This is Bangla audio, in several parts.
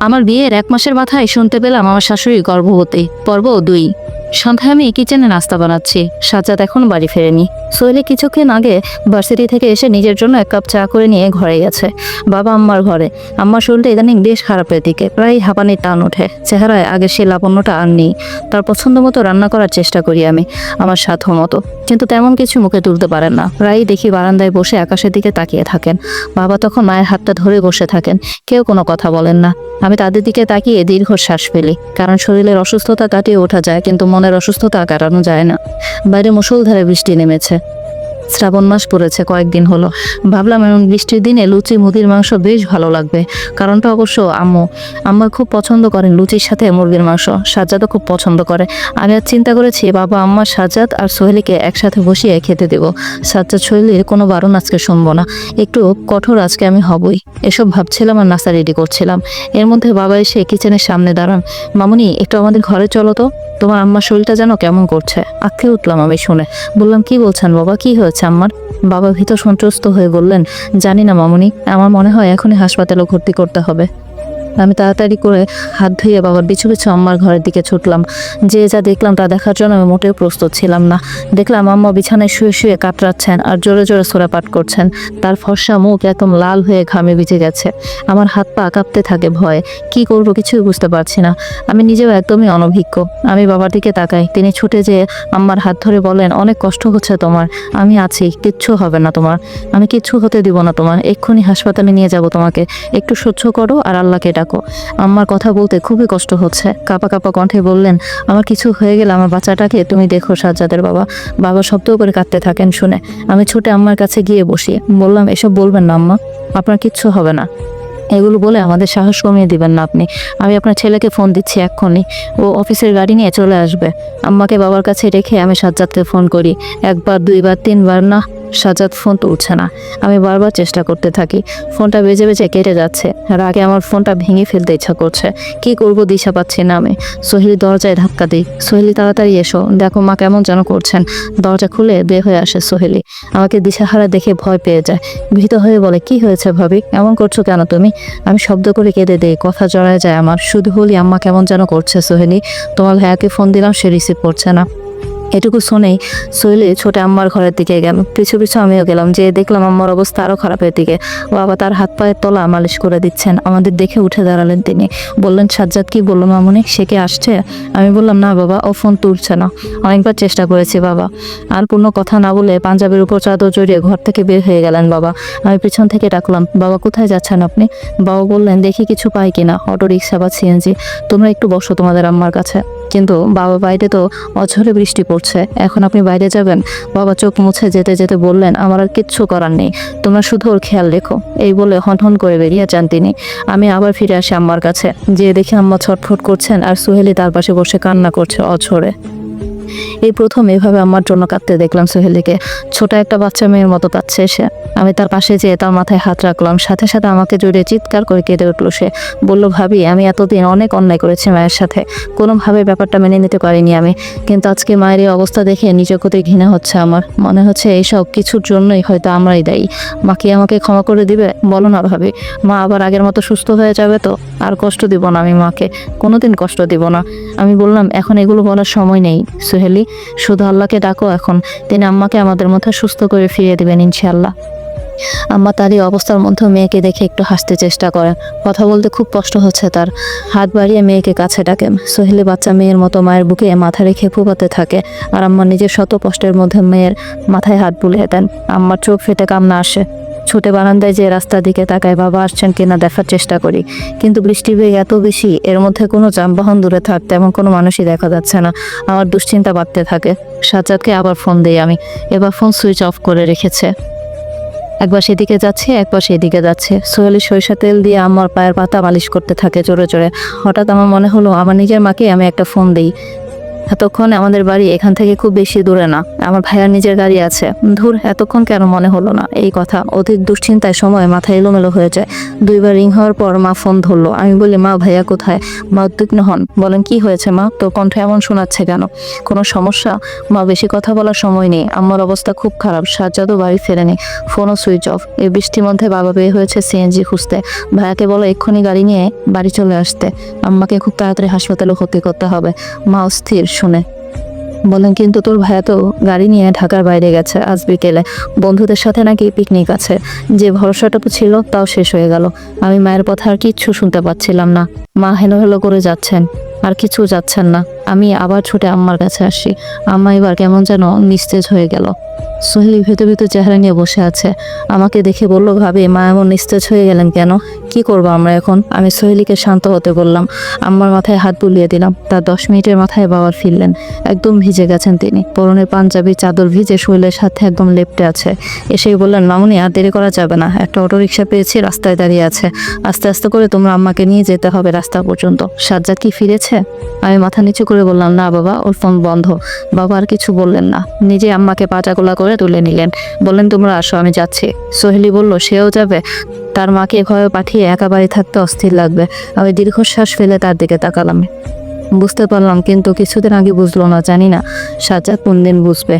আমার বিয়ের এক মাসের মাথায় শুনতে পেলাম আমার শাশুড়ি গর্ভবতী পর্ব দুই। সন্ধ্যায় আমি কিচেনে নাস্তা বানাচ্ছি। সাজ্জাদ এখন বাড়ি ফেরেনি। সোহেলি কিছুক্ষণ আগে ভার্সিটি থেকে এসে নিজের জন্য এক কাপ চা করে নিয়ে ঘরে গেছে। বাবা আম্মার ঘরে। আম্মার শরীরটা ইদানিং বেশ খারাপের দিকে। প্রায় হাঁপানির টান ওঠে। চেহারায় আগে সে লাবণ্যটা আর নেই। তার পছন্দ মতো রান্না করার চেষ্টা করি আমি, আমার সাধ্য মতো। কিন্তু তেমন কিছু মুখে তুলতে পারেন না। প্রায়ই দেখি বারান্দায় বসে আকাশের দিকে তাকিয়ে থাকেন। বাবা তখন মায়ের হাতটা ধরে বসে থাকেন। কেউ কোনো কথা বলেন না। আমি তাদের দিকে তাকিয়ে দীর্ঘশ্বাস ফেলি। কারণ শরীরের অসুস্থতা কাটিয়ে ওঠা যায়, কিন্তু মনের অসুস্থতা কাটানো যায় না। বাইরে মুষলধারে বৃষ্টি নেমেছে। শ্রাবণ মাস পড়েছে, কয়েকদিন হলো। ভাবলাম এমন বৃষ্টির দিনে লুচি, মুরগির মাংস বেশ ভালো লাগবে। কারণটা অবশ্য আম্মু, আম্মা খুব পছন্দ করেন লুচির সাথে মুরগির মাংস। সাজ্জাদও খুব পছন্দ করে। আমি আর চিন্তা করেছি, বাবা, আম্মা, সাজ্জাদ আর সোহেলিকে একসাথে বসিয়ে খেতে দেব। সাজ্জাদ সোহেলির কোনো বারণ আজকে শুনব না। একটু কঠোর আজকে আমি হবই। এসব ভাবছিলাম আর নাস্তা রেডি করছিলাম। এর মধ্যে বাবা এসে কিচেনের সামনে দাঁড়ান। মামুনি, একটু আমাদের ঘরে চলো তো। তোমার আম্মার শরীরটা যেন কেমন করছে। আঁকতে উঠলাম আমি শুনে। বললাম, কি বলছেন বাবা? কি হয়েছে? আম্মার। বাবা ভীত সন্ত্রস্ত হয়ে বললেন, জানি না মামনি, আমার মনে হয় এখনই হাসপাতালে ভর্তি করতে হবে। আমি তাড়াতাড়ি করে হাত ধুয়ে বাবার পিছু পিছু আম্মার ঘরের দিকে ছুটলাম। যে যা দেখলাম তা দেখার জন্য আমি মোটেও প্রস্তুত ছিলাম না। দেখলাম আম্মা বিছানায় শুয়ে শুয়ে কাতরাচ্ছেন আর জোরে জোরে সোরা সোরাপাট করছেন। তার ফর্সা মুখ একদম লাল হয়ে ঘামে ভিজে গেছে। আমার হাত পা কাঁপতে থাকে ভয়ে। কি করব কিছুই বুঝতে পারছি না। আমি নিজেও একদমই অনভিজ্ঞ। আমি বাবার দিকে তাকাই। তিনি ছুটে যেয়ে আম্মার হাত ধরে বলেন অনেক কষ্ট হচ্ছে তোমার। আমি আছি। কিচ্ছু হবে না তোমার। আমি কিচ্ছু হতে দিব না তোমার। এক্ষুনি হাসপাতালে নিয়ে যাব তোমাকে। একটু সহ্য করো আর আল্লাহকে ডাকো আম্মার কথা বলতে খুবই কষ্ট হচ্ছে। কাপা কাপা কণ্ঠে বললেন, আমার কিছু হয়ে গেলে আমার বাচ্চাটাকে তুমি দেখো সাজ্জাদের বাবা। বাবা শব্দ করে কাঁদতে থাকেন শুনে। আমি ছুটে আম্মার কাছে গিয়ে বসি। বললাম, এসব বলবেন না আম্মা, আপনার কিচ্ছু হবে না। এগুলো বলে আমাদের সাহস কমিয়ে দিবেন না আপনি। আমি আপনার ছেলেকে ফোন দিচ্ছি এক্ষুনি। ও অফিসের গাড়ি নিয়ে চলে আসবে। আম্মাকে বাবার কাছে রেখে আমি সাজ্জাদকে ফোন করি। একবার, দুইবার, তিনবার, না সাজ্জাদ ফোন তুলছে না। আমি বারবার চেষ্টা করতে থাকি। ফোনটা বেজে বেজে কেটে যাচ্ছে। আর আগে আমার ফোনটা ভেঙে ফেলতে ইচ্ছা করছে। কি করব দিশা পাচ্ছি না আমি। সোহেলি দরজায় ধাক্কা দিই সোহেলি, তাড়াতাড়ি এসো। দেখো মা কেমন যেন করছেন। দরজা খুলে বের হয়ে আসে সোহেলি। আমাকে দিশাহারা দেখে ভয় পেয়ে যায়। ভীত হয়ে বলে, কি হয়েছে ভাবি? এমন করছ কেন তুমি? আমি শব্দ করে কেঁদে দেই। কথা জড়ায় যায় আমার। শুধু হলি আম্মা কেমন যেন করছে সোহেলি। তোমার ভাইয়াকে ফোন দিলাম, সে রিসিভ করছে না। এটুকু শুনেই শৈলে ছোটে আম্মার ঘরের দিকে গেল। পিছু পিছু আমিও গেলাম, যে দেখলাম আম্মার অবস্থা আরও খারাপের দিকে। বাবা তার হাত পায়ের তলা মালিশ করে দিচ্ছেন। আমাদের দেখে উঠে দাঁড়ালেন তিনি। বললেন, সাজ্জাদ কি বলল মামুনি? সে কি আসছে? আমি বললাম, না বাবা, ও ফোন তুলছে না। অনেকবার চেষ্টা করেছি বাবা। আর কোনো কথা না বলে পাঞ্জাবের উপর চাদর জড়িয়ে ঘর থেকে বের হয়ে গেলেন বাবা। আমি পিছন থেকে ডাকলাম, বাবা, কোথায় যাচ্ছেন আপনি? বাবা বললেন, দেখি কিছু পাই কিনা। অটো, রিক্সা বা সিএনজি। তোমরা একটু বসো তোমাদের আম্মার কাছে। কিন্তু বাবা বাইরে তো অঝরে বৃষ্টি পড়ছে। এখন আপনি বাইরে যাবেন? বাবা চোখ মুছে যেতে যেতে বললেন, আমার আর কিচ্ছু করার নেই। তোমরা শুধু ওর খেয়াল রেখো। এই বলে হন হন করে বেরিয়ে যান তিনি। আমি আবার ফিরে আসি আম্মার কাছে। যে দেখি আম্মা ছটফট করছেন আর সুহেলি তার পাশে বসে কান্না করছে অঝরে। এই প্রথম এভাবে আমার জন্য কাঁদতে দেখলাম সোহেলিকে। ছোট একটা বাচ্চা মেয়ের মতো কাঁদছে সে। আমি তার পাশে যেয়ে তার মাথায় হাত রাখলাম। সাথে সাথে আমাকে জড়িয়ে চিৎকার করে কেঁদে উঠল সে। বলল, ভাবি, আমি এতদিন অনেক অন্যায় করেছি মায়ের সাথে। কোনোভাবে ব্যাপারটা মেনে নিতে পারিনি আমি। কিন্তু আজকে মায়ের এই অবস্থা দেখে নিজের প্রতি ঘৃণা হচ্ছে আমার। মনে হচ্ছে এইসব কিছুর জন্যই হয়তো আমরাই দায়ী। মা কি আমাকে ক্ষমা করে দিবে? বলো না, ভাবি। মা আবার আগের মতো সুস্থ হয়ে যাবে তো? আর কষ্ট দিব না আমি মাকে। কোনোদিন কষ্ট দিব না। আমি বললাম, এখন এগুলো বলার সময় নেই, সোহেলি। শুধু আল্লাহকে ডাকো এখন। তিনি আম্মাকে আমাদের মধ্যে সুস্থ করে ফিরিয়ে দেবেন ইনশাআল্লাহ। আম্মা তার এই অবস্থার মধ্যে মেয়েকে দেখে একটু হাসতে চেষ্টা করেন। কথা বলতে খুব কষ্ট হচ্ছে তার। হাত বাড়িয়ে মেয়েকে কাছে ডাকেন সোহেলি বাচ্চা মেয়ের মতো মায়ের বুকে মাথা রেখে ফুপাতে থাকে আর আম্মা নিজের শত কষ্টের মধ্যে মেয়ের মাথায় হাত বুলিয়ে দেন। আম্মার চোখ ফেটে কামনা আসে। ছুটে বারান্দায় যে রাস্তার দিকে তাকায় বাবা আসছেন কিনা দেখার চেষ্টা করি। কিন্তু বৃষ্টি বেগ এত বেশি, এর মধ্যে কোনো যানবাহন দূরে থাক, তেমন কোনো মানুষই দেখা যাচ্ছে না। আমার দুশ্চিন্তা বাড়তে থাকে। সাজ্জাদকে আবার ফোন দিই আমি। এবার ফোন সুইচ অফ করে রেখেছে। একবার সেদিকে যাচ্ছে, একবার সেদিকে যাচ্ছে। সোহেলি সরিষা তেল দিয়ে আমার পায়ের পাতা মালিশ করতে থাকে জোরে জোরে। হঠাৎ আমার মনে হলো, আমার নিজের মাকে আমি একটা ফোন দিই। এতক্ষণ আমাদের বাড়ি এখান থেকে খুব বেশি দূরে না। আমার ভাইয়ার নিজের গাড়ি আছে। ধুর, এতক্ষণ কেন মনে হলো না? এই কথা, অধিক দুশ্চিন্তায় সময় মাথা এলোমেলো হয়ে যায়। দুইবার রিং হওয়ার পর মা ফোন ধরলো। আমি বলি, মা, ভাইয়া কোথায়? মা উদ্বিগ্ন হন। বলেন, কি হয়েছে, মা? তোর কণ্ঠ এমন শোনাচ্ছে কেন? কোনো সমস্যা? মা, বেশি কথা বলার সময় নেই। আমার অবস্থা খুব খারাপ। সাজ্জাদও বাড়ি ফেরেনি। ফোনও সুইচ অফ। এই বৃষ্টির মধ্যে বাবা বের হয়েছে সিএনজি খুঁজতে। ভাইয়াকে বলো, এক্ষুনি গাড়ি নিয়ে বাড়ি চলে আসতে। আম্মাকে খুব তাড়াতাড়ি হাসপাতালে ভর্তি করতে হবে। মা অস্থির। শুনে। বললেন, কিন্তু তোর ভাইয়া তো গাড়ি নিয়ে ঢাকার বাইরে গেছে আজ বিকেলে। বন্ধুদের সাথে নাকি পিকনিক আছে। যে ভরসাটুকু ছিল, তাও শেষ হয়ে গেল। আমি মায়ের কথা আর কিচ্ছু শুনতে পাচ্ছিলাম না। মা হেলো হেলো করে যাচ্ছেন। আর কিছু যাচ্ছেন না। আমি আবার ছুটে আম্মার কাছে আসি। আম্মা এবার কেমন যেন নিস্তেজ হয়ে গেল। সোহেলি ভেতর ভেতর চেহারা নিয়ে বসে আছে। আমাকে দেখে বলল, ভাবে, মা এমন নিস্তেজ হয়ে গেলেন কেন? কি করব আমরা এখন? আমি সোহেলিকে শান্ত হতে বললাম। আম্মার মাথায় হাত বুলিয়ে দিলাম। তার দশ মিনিটের মাথায় বাবার ফিরলেন। একদম ভিজে গেছেন তিনি। পরনের পাঞ্জাবি চাদর ভিজে শরীরের সাথে একদম লেপটে আছে। এসেই বললেন, মামুনি, আর দেরি করা যাবে না। একটা অটো রিক্সা পেয়েছি, রাস্তায় দাঁড়িয়ে আছে। আস্তে আস্তে করে তোমরা আম্মাকে নিয়ে যেতে হবে রাস্তা পর্যন্ত। সাজ্জাদ কি ফিরেছে? আমি মাথা নিচু করে বললাম, না বাবা, ওর ফোন বন্ধ। বাবা আর কিছু বললেন না। নিজে আম্মাকে পাটাগোলা করে তুলে নিলেন। বললেন, তোমরা আসো, আমি যাচ্ছি। সোহেলি বলল, সেও যাবে? তার মাকে ঘরে পাঠিয়ে একা বাড়ি থাকতে অস্থির লাগবে। আমি দীর্ঘশ্বাস ফেলে তার দিকে তাকালাম। বুঝতে পারলাম, কিন্তু কিছুদিন আগে বুঝলো না, জানি না সাজ্জাদ কোন দিন বুঝবে।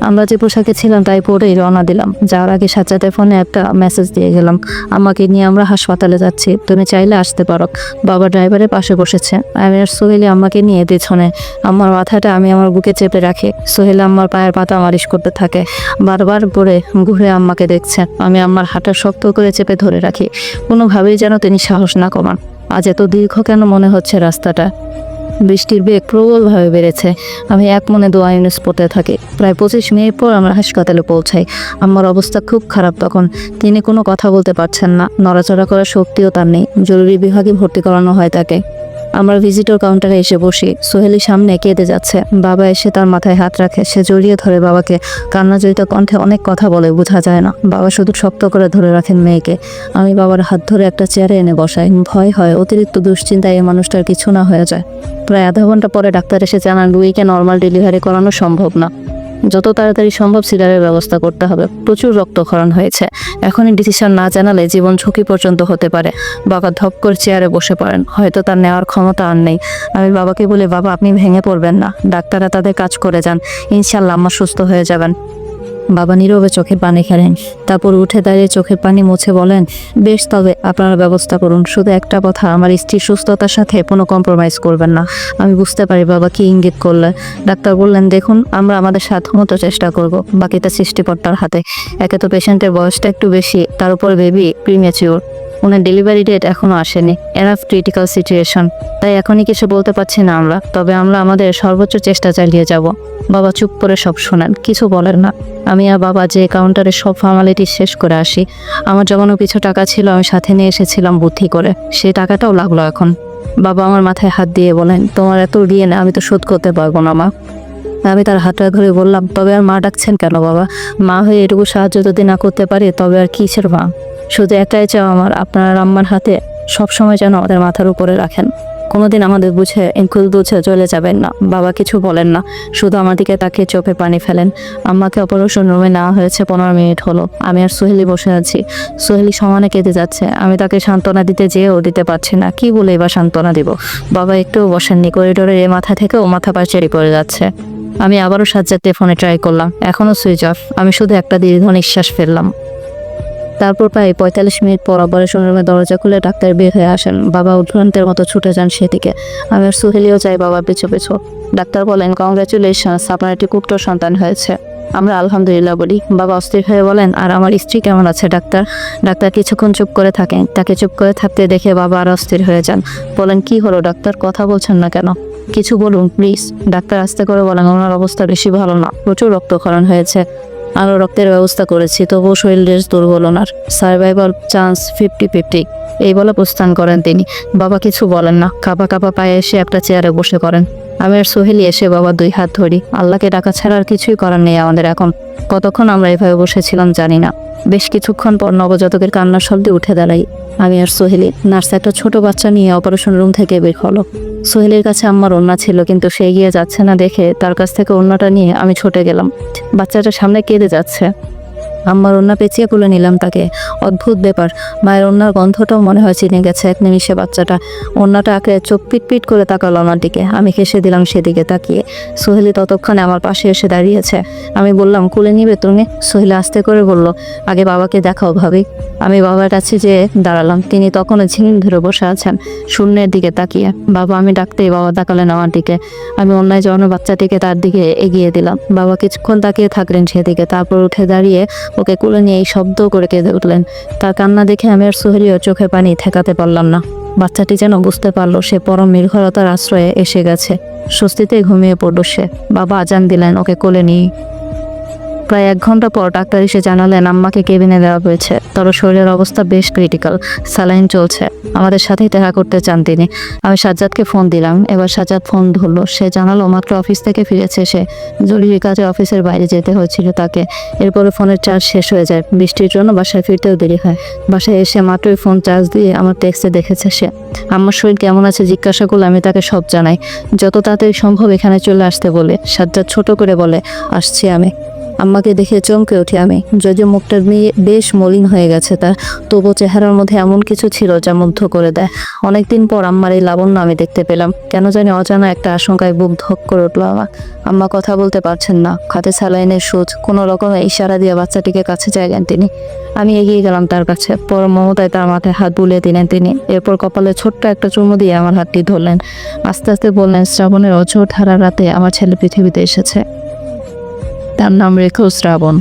আমরা যে পোশাকে ছিলাম তাই পরেই রওনা দিলাম। যাওয়ার আগে সাজ্জাদের ফোনে একটা মেসেজ দিয়ে গেলাম। আমাকে নিয়ে আমরা হাসপাতালে যাচ্ছি। তুমি চাইলে আসতে পারো। বাবা ড্রাইভারের পাশে বসেছে। আমি আর সোহেলি আমাকে নিয়ে পেছনে। আমার মাথাটা আমি আমার বুকে চেপে রাখি। সোহেল আমার পায়ের পাতা মালিশ করতে থাকে। বারবার পরে ঘুরে আম্মাকে দেখছে। আমি আমার হাঁটা শক্ত করে চেপে ধরে রাখি। কোনোভাবেই যেন তিনি সাহস না কমান। আজ এত দীর্ঘ কেন মনে হচ্ছে রাস্তাটা? বৃষ্টির বেগ প্রবলভাবে বেড়েছে। আমি এক মনে দোয়া ইউনিস পড়তে থাকি। প্রায় পঁচিশ মিনিট পর আমরা হাসপাতালে পৌঁছাই। আমার অবস্থা খুব খারাপ তখন। তিনি কোনো কথা বলতে পারছেন না। নড়াচড়া করার শক্তিও তার নেই। জরুরি বিভাগে ভর্তি করানো হয় তাকে। আমরা ভিজিটর কাউন্টারে এসে বসি। সোহেলি সামনে কেঁদে যাচ্ছে। বাবা এসে তার মাথায় হাত রাখে। সে জড়িয়ে ধরে বাবাকে। কান্না জড়িত কণ্ঠে অনেক কথা বলে, বোঝা যায় না। বাবা শুধু শক্ত করে ধরে রাখেন মেয়েকে। আমি বাবার হাত ধরে একটা চেয়ারে এনে বসাই। ভয় হয়, অতিরিক্ত দুশ্চিন্তায় এই মানুষটার কিছু না হয়ে যায়। প্রায় আধা ঘণ্টা পরে ডাক্তার এসে জানান, রুইকে নর্মাল ডেলিভারি করানো সম্ভব না। যত তাড়াতাড়ি সম্ভব সিডারের ব্যবস্থা করতে হবে। প্রচুর রক্তক্ষরণ হয়েছে। এখনই ডিসিশন না জানালে জীবন ঝুঁকি পর্যন্ত হতে পারে। বাবা ধপ করে চেয়ারে বসে পড়েন। হয়তো তার নেওয়ার ক্ষমতা আর নেই। আমি বাবাকে বলে, বাবা, আপনি ভেঙে পড়বেন না। ডাক্তাররা তাদের কাজ করে যান। ইনশাল্লাহ আমার সুস্থ হয়ে যাবেন। বাবা নীরবে চোখের পানি খেলেন। তারপর উঠে দাঁড়িয়ে চোখের পানি মুছে বলেন, বেশ, তবে আপনারা ব্যবস্থা করুন। শুধু একটা কথা, আমার স্ত্রীর সুস্থতার সাথে কোনো কম্প্রোমাইজ করবেন না। আমি বুঝতে পারি বাবা কি ইঙ্গিত করলে ডাক্তার বললেন, দেখুন, আমরা আমাদের সাধ্যমতো চেষ্টা করব, বাকিটা সৃষ্টিকর্তার হাতে। একে তো পেশেন্টের বয়সটা একটু বেশি, তার উপর বেবি প্রিমেচিওর ওনার ডেলিভারি ডেট এখনও আসেনি। এনাফ ক্রিটিক্যাল সিচুয়েশন তাই এখনই কিছু বলতে পারছি না আমরা। তবে আমরা আমাদের সর্বোচ্চ চেষ্টা চালিয়ে যাব। বাবা চুপ করে সব শোনেন, কিছু বলেন না। আমি আর বাবা যে কাউন্টারে সব ফর্মালিটি শেষ করে আসি। আমার জমানো কিছু টাকা ছিল, আমি সাথে নিয়ে এসেছিলাম বুদ্ধি করে। সেই টাকাটাও লাগল এখন। বাবা আমার মাথায় হাত দিয়ে বলেন, তোমার এত না আমি তো শোধ করতে পারব না, মা। আমি তার হাতটা ধরে বললাম, তবে আর মা ডাকছেন কেন বাবা? মা হয়ে এটুকু সাহায্য যদি না করতে পারে, তবে আর কিসের মা? শুধু একটাই চাও আমার, আপনার আম্মার হাতে সব সময় যেন আমাদের মাথার উপরে রাখেন। কোনোদিন আমাদের বুঝে ইনকুল বুঝে চলে যাবেন না। বাবা কিছু বলেন না। শুধু আমার দিকে তাকে চোখে পানি ফেলেন। আম্মাকে অপারেশন রুমে নেওয়া হয়েছে পনেরো মিনিট হলো। আমি আর সোহেলি বসে আছি। সোহেলি সমানে কেঁদে যাচ্ছে। আমি তাকে সান্ত্বনা দিতে যেয়েও দিতে পারছি না। কি বলে এবার সান্ত্বনা দিব? বাবা একটুও বসেননি। করিডোরের এ মাথা থেকেও মাথা পাচেরি পড়ে যাচ্ছে। আমি আবারও সাজ্জাদকে ফোনে ট্রাই করলাম। এখনও সুইচ অফ আমি শুধু একটা দীর্ঘ নিঃশ্বাস ফেললাম। তারপর প্রায় পঁয়তাল্লিশ মিনিট পর অপারেশন রুমে দরজা খুলে ডাক্তার বের হয়ে আসেন। বাবা উদ্ভ্রান্তের মতো ছুটে যান সেদিকে। আমি আর সুহেলিও চাই বাবার পিছু পিছু। ডাক্তার বলেন কংগ্রাচুলেশনস আপনার একটি কুট্ট সন্তান হয়েছে। আমরা আলহামদুলিল্লাহ বলি। বাবা অস্থির হয়ে বলেন, আর আমার স্ত্রী কেমন আছে, ডাক্তার? ডাক্তার কিছুক্ষণ চুপ করে থাকেন। তাকে চুপ করে থাকতে দেখে বাবা আর অস্থির হয়ে যান। বলেন, কি হলো, ডাক্তার? কথা বলছেন না কেন? কিছু বলুন প্লিজ ডাক্তার আস্তে করে বলেন, ওনার অবস্থা বেশি ভালো না। প্রচুর রক্তক্ষরণ হয়েছে। আরও রক্তের ব্যবস্থা করেছি, তবুও শরীরের দুর্বল ওনার। সার্ভাইভাল চান্স ফিফটি ফিফটি এই বলে প্রস্থান করেন তিনি। বাবা কিছু বলেন না। কাপা কাপা পায়ে এসে একটা চেয়ারে বসে করেন আমি আর সোহেলি এসে বাবা দুই হাত ধরি। আল্লাহকে ডাকা ছাড়া আর কিছুই করার নেই আমাদের এখন। কতক্ষণ আমরা এভাবে বসেছিলাম জানি না। বেশ কিছুক্ষণ পর নবজাতকের কান্নার শব্দে উঠে দাঁড়াই আমি আর সোহেলি। নার্স একটা ছোট বাচ্চা নিয়ে অপারেশন রুম থেকে বের হলো। সোহেলের কাছে আমার ওন্না ছিল, কিন্তু সে এগিয়ে যাচ্ছে না দেখে তার কাছ থেকে ওন্নাটা নিয়ে আমি ছুটে গেলাম। বাচ্চাটা সামনে কেঁদে যাচ্ছে। আম্মার ওন্না পেঁচিয়ে তুলে নিলাম তাকে। অদ্ভুত ব্যাপার, মায়ের ওন্নার গন্ধটাও মনে হয় চিনে গেছে এক নিমিষে বাচ্চাটা। ওন্নাটা আঁকড়ে চোখ পিট পিট করে তাকালো আমার দিকে। আমি খেসে দিলাম সেদিকে তাকিয়ে। সোহেলি ততক্ষণে আমার পাশে এসে দাঁড়িয়েছে। আমি বললাম, কুলে নিবে তুমি? সোহেলি আস্তে করে বলল, আগে বাবাকে দেখাও ভাবি। আমি বাবার কাছে যেয়ে দাঁড়ালাম। তিনি তখনও ঝিমিন ধরে বসে আছেন, শূন্যের দিকে তাকিয়ে। বাবা, আমি ডাকতেই বাবা তাকালেন আমার দিকে। আমি অন্যায় জন্য বাচ্চাটিকে তার দিকে এগিয়ে দিলাম। বাবা কিছুক্ষণ তাকিয়ে থাকলেন সেদিকে, তারপর উঠে দাঁড়িয়ে ওকে কোলে নিয়ে এই শব্দ করে কেঁদে উঠলেন। তার কান্না দেখে আমি আর সোহেলিও চোখে পানি ঠেকাতে পারলাম না। বাচ্চাটি যেন বুঝতে পারল সে পরম নির্ভরতার আশ্রয়ে এসে গেছে। স্বস্তিতে ঘুমিয়ে পড়ল সে। বাবা আজান দিলেন ওকে কোলে নিয়ে প্রায় এক ঘণ্টা পর ডাক্তার এসে জানালেন আম্মাকে কেবিনে দেওয়া হয়েছে। তবে শরীরের অবস্থা বেশ ক্রিটিক্যাল, স্যালাইন চলছে। আমাদের সাথেই দেখা করতে চান তিনি। আমি সাজ্জাদকে ফোন দিলাম। এবার সাজ্জাদ ফোন ধরলো। সে জানালো, মাত্র অফিস থেকে ফিরেছে সে। জরুরি কাজে অফিসের বাইরে যেতে হয়েছিল তাকে। এরপরে ফোনের চার্জ শেষ হয়ে যায়। বৃষ্টির জন্য বাসায় ফিরতেও দেরি হয়। বাসায় এসে মাত্রই ফোন চার্জ দিয়ে আমার টেক্সটে দেখেছে সে। আমার শরীর কেমন আছে জিজ্ঞাসা করলে আমি তাকে সব জানাই। যত তাড়াতাড়ি সম্ভব এখানে চলে আসতে বলে। সাজ্জাদ ছোট করে বলে, আসছি আমি। আম্মাকে দেখে চমকে উঠি আমি। যদিও মুখটা বে- বেশ মলিন হয়ে গেছে তার তবু চেহারার মধ্যে এমন কিছু ছিল যা মুগ্ধ করে দেয়। অনেকদিন পর আম্মার এই লাবণ্য আমি দেখতে পেলাম। কেন জানি অজানা একটা আশঙ্কায় বুক ধক করে উঠল আমার আম্মা কথা বলতে পারছেন না। খাতে স্যালাইনের সুচ, কোনো রকমের ইশারা দিয়ে বাচ্চাটিকে কাছে চাইলেন তিনি। আমি এগিয়ে গেলাম তার কাছে। পর মমতায় তার মাথায় হাত বুলিয়ে দিলেন তিনি। এরপর কপালে ছোট্ট একটা চুমু দিয়ে আমার হাতটি ধরলেন। আস্তে আস্তে বললেন, শ্রাবণের অঝোর ধারা রাতে আমার ছেলে পৃথিবীতে এসেছে। তার নাম রেখো শ্রাবণ।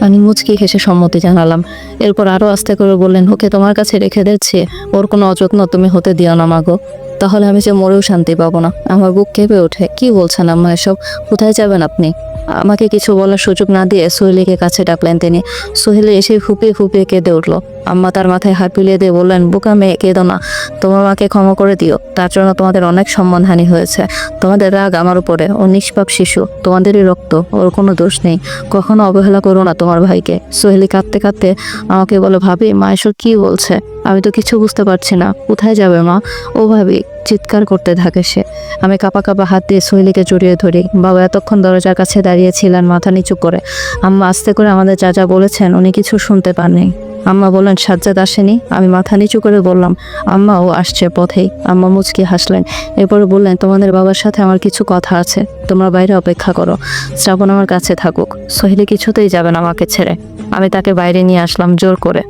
আমি মুচকি হেসে সম্মতি জানালাম। এরপর আরও আস্তে করে বললেন, ওকে তোমার কাছে রেখে দিচ্ছে। ওর কোনো অযত্ন তুমি হতে দিও না মাগো তাহলে আমি যে মরেও শান্তি পাবো না। আমার বুক কেঁপে ওঠে। কি বলছেন আম্মা এসব? কোথায় যাবেন আপনি? আমাকে কিছু বলার সুযোগ না দিয়ে সোহেলিকে কাছে ডাকলেন তিনি। সোহেলি এসে ফুপিয়ে ফুপিয়ে কেঁদে উঠল। আম্মা তার মাথায় হাত বুলিয়ে দিয়ে বললেন, বোকা মেয়ে, কেঁদো না। তোমার মাকে ক্ষমা করে দিও। তার জন্য তোমাদের অনেক সম্মানহানি হয়েছে। তোমাদের রাগ আমার উপরে। ও নিষ্পাপ শিশু। তোমাদেরই রক্ত। ওর কোনো দোষ নেই। কখনো অবহেলা করো না তোমার ভাইকে। সোহেলি কাঁদতে কাঁদতে আমাকে বলে, ভাবি, মা এসব কি বলছে? আমি তো কিছু বুঝতে পারছি না। কোথায় যাবে মা? ও ভাবি, চিৎকার করতে থাকে সে। আমি কাপা কাপা হাত দিয়ে সোহেলিকে জড়িয়ে ধরি। বাবা এতক্ষণ দরজার কাছে দাঁড়িয়েছিলেন মাথা নিচু করে। আম্মা আস্তে করে আমাদের যা বলেছেন, উনি কিছু শুনতে পাননি। আম্মা বললেন, সাজ্জাদ আসেনি? আমি মাথা নিচু করে বললাম আম্মা ও আসছে পথেই। আম্মা মুচকি হাসলেন। এরপরে বললেন, তোমাদের বাবার সাথে আমার কিছু কথা আছে। তোমরা বাইরে অপেক্ষা করো। শ্রাবণ আমার কাছে থাকুক। সহিলে কিছুতেই যাবে না আমাকে ছেড়ে। আমি তাকে বাইরে নিয়ে আসলাম জোর করে।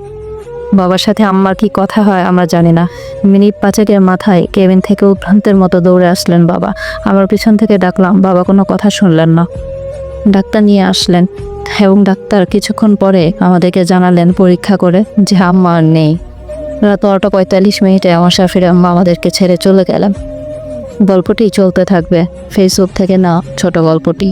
বাবার সাথে আম্মার কি কথা হয় আমরা জানি না। মিনিট পাঁচেকের মাথায় কেবিন থেকে উদ্ভ্রান্তের মতো দৌড়ে আসলেন বাবা। আমার পিছন থেকে ডাকলাম, বাবা কোনো কথা শুনলেন না। ডাক্তার নিয়ে আসলেন এবং ডাক্তার কিছুক্ষণ পরে আমাদেরকে জানালেন পরীক্ষা করে যে আম্মা নেই। রাত বারোটা পঁয়তাল্লিশ মিনিটে আমার শাফির আম্মা আমাদেরকে ছেড়ে চলে গেলাম গল্পটি চলতে থাকবে, ফেসবুক থেকে না, ছোট গল্পটি।